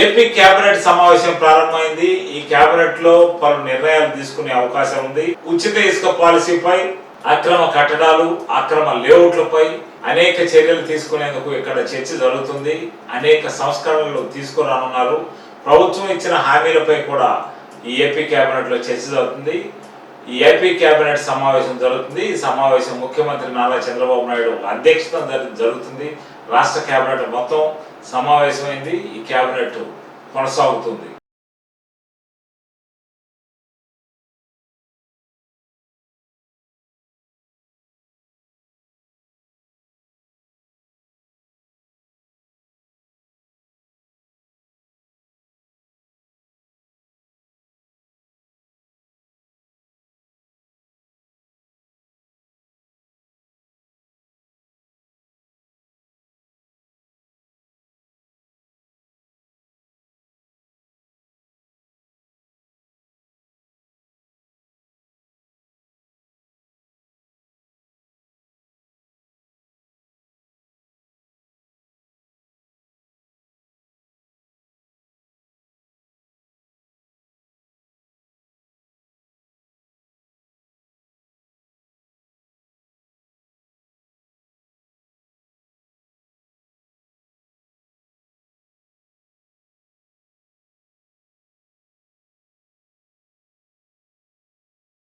AP cabinet సమావేశం ప్రారంభమైంది. ఈ కేబినెట్లో పలు నిర్ణయాలు తీసుకునే అవకాశం ఉంది. ఉచిత ఇసుక పాలసీపై అక్రమ కట్టడాలు అక్రమ లేఅవుట్లపై అనేక చర్యలు తీసుకునేందుకు ఇక్కడ చర్చ జరుగుతుంది. అనేక సంస్కరణలు తీసుకురానున్నారు. ప్రభుత్వం ఇచ్చిన హామీలపై కూడా ఈ ఏపీ కేబినెట్లో చర్చ జరుగుతుంది. ఈ ఏపీ కేబినెట్ సమావేశం జరుగుతుంది. ఈ సమావేశం ముఖ్యమంత్రి నారా చంద్రబాబు నాయుడు అధ్యక్షత జరుగుతుంది. రాష్ట్ర కేబినెట్ మొత్తం సమావేశమైంది. ఈ కేబినెట్ కొనసాగుతుంది.